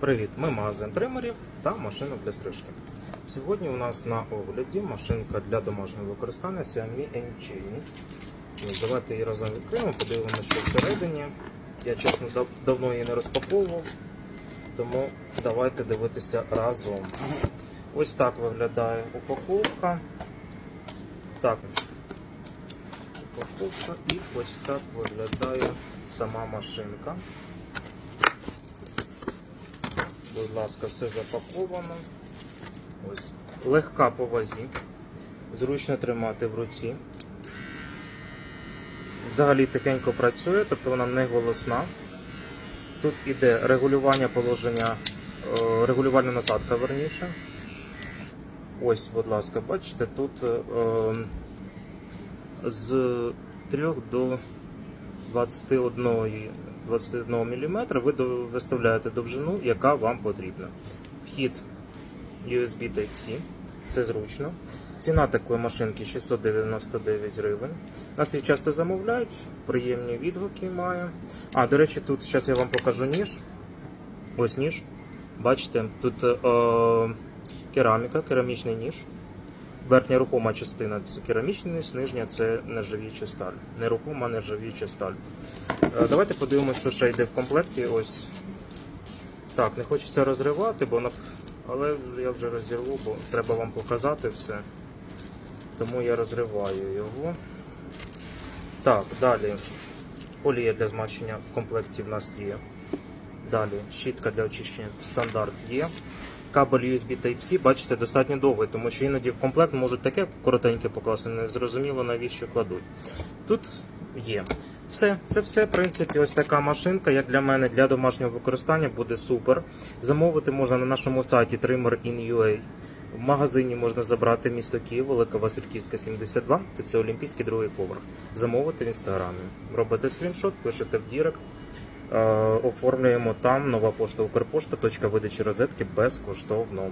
Привіт! Ми магазин тримерів та машинок для стрижки. Сьогодні у нас на огляді машинка для домашнього використання Xiaomi N-Chain. Давайте її разом відкриємо, подивимося, що всередині. Я чесно дав- давно її не розпаковував, тому давайте дивитися разом. Ось так виглядає упаковка. Так. Упаковка і ось так виглядає сама машинка. Будь ласка, все запаковано. Ось. Легка по вазі. Зручно тримати в руці. Взагалі тихенько працює, тобто вона не голосна. Тут іде регулювання положення, е, регулювальна насадка верніше. Ось, будь ласка, бачите, тут е, з 3 до 21, 21 мм ви виставляєте довжину, яка вам потрібна. Вхід USB Type-C, це зручно. Ціна такої машинки 699 гривень. Нас її часто замовляють, приємні відгуки має. А, до речі, тут зараз я вам покажу ніж. Ось ніж. Бачите, тут е, кераміка, керамічний ніж. Верхня рухома частина це керамічний нижня це нержавіюча сталь. Нерухома нержавіюча сталь. Е, Давайте подивимося, що ще йде в комплекті. Ось так, не хочеться розривати, бо але я вже розірву, бо треба вам показати все. Тому я розриваю його. Так, далі. Олія для змащення в комплекті в нас є. Далі щітка для очищення стандарт є. Кабель USB Type-C, бачите, достатньо довгий, тому що іноді в комплект можуть таке коротеньке покласти, не зрозуміло навіщо кладуть. Тут є. Все, це все, в принципі, ось така машинка, як для мене, для домашнього використання буде супер. Замовити можна на нашому сайті Trimmer.in.ua. В магазині можна забрати місто Київ, Велика Васильківська, 72, та це Олімпійський другий поверх. Замовити в інстаграмі. Робите скріншот, пишете в Дірект. Е, оформлюємо там нова пошта Укрпошта, точка видачі розетки безкоштовно.